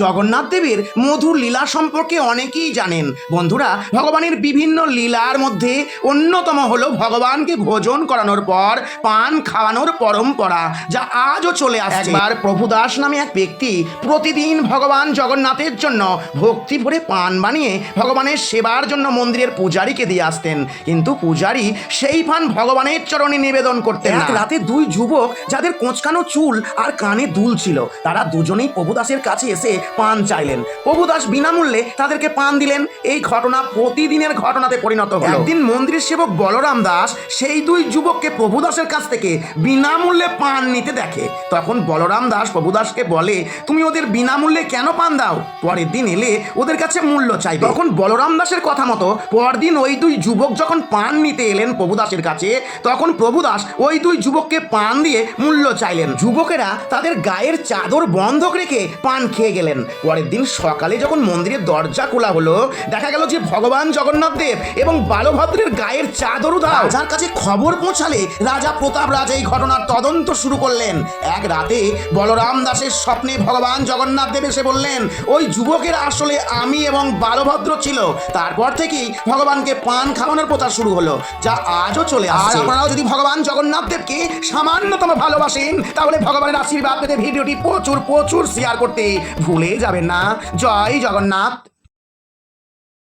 জগন্নাথ দেবের মধুর লীলা সম্পর্কে অনেকেই জানেন। বন্ধুরা, ভগবানের বিভিন্ন লীলার মধ্যে অন্যতম হলো ভগবানকে ভোজন করানোর পর পান খাওয়ানোর পরম্পরা, যা আজও চলে আসছে। একবার প্রভুদাস নামে এক ব্যক্তি প্রতিদিন ভগবান জগন্নাথের জন্য ভক্তি ভরে পান বানিয়ে ভগবানের সেবার জন্য মন্দিরের পূজারীকে দিয়ে আসতেন। কিন্তু পূজারী সেই পান ভগবানের চরণে নিবেদন করতেন এক রাতে দুই যুবক, যাদের কোঁচকানো চুল আর কানে দুল ছিল, তারা দুজনেই প্রভুদাসের কাছে এসে পান চাইলেন। প্রভুদাস বিনামূল্যে তাদেরকে পান দিলেন। এই ঘটনা প্রতিদিনের ঘটনাতে পরিণত হলো। একদিন মন্দিরের সেবক বলরাম দাস সেই দুই যুবককে প্রভুদাসের কাছ থেকে বিনামূল্যে পান নিতে দেখে। তখন বলরাম দাস প্রভুদাসকে বলে, তুমি ওদের বিনামূল্যে কেন পান দাও? পরের দিন এলে ওদের কাছে মূল্য চাই তখন বলরাম দাসের কথা মতো পরদিন ওই দুই যুবক যখন পান নিতে এলেন প্রভুদাসের কাছে, তখন প্রভুদাস ওই দুই যুবককে পান দিয়ে মূল্য চাইলেন। যুবকেরা তাদের গায়ের চাদর বন্ধক রেখে পান খেয়ে গেলেন। পরের দিন সকালে যখন মন্দিরের দরজা খোলা হলো দেখা গেল যে ভগবান জগন্নাথ দেব এবং বালভদ্রের গায়ের চাদর উধাও। যার কাছে খবর পৌঁছালে রাজা প্রতাপ রাজ এই ঘটনার তদন্ত শুরু করলেন। এক রাতে বলরাম দাসের স্বপ্নে ভগবান জগন্নাথ দেব এসে বললেন ওই যুবকের আসলে আমি এবং বালভদ্র ছিল। তারপর থেকেই ভগবানকে পান খাওয়ানোর প্রচার শুরু হলো যা আজও চলে আর আপনারাও যদি ভগবান জগন্নাথ দেবকে সামান্যতম ভালোবাসেন তাহলে ভগবানের আশীর্বাদ পেতে ভিডিওটি প্রচুর প্রচুর শেয়ার করতে ভুলে যাবেন না। জয় জগন্নাথ।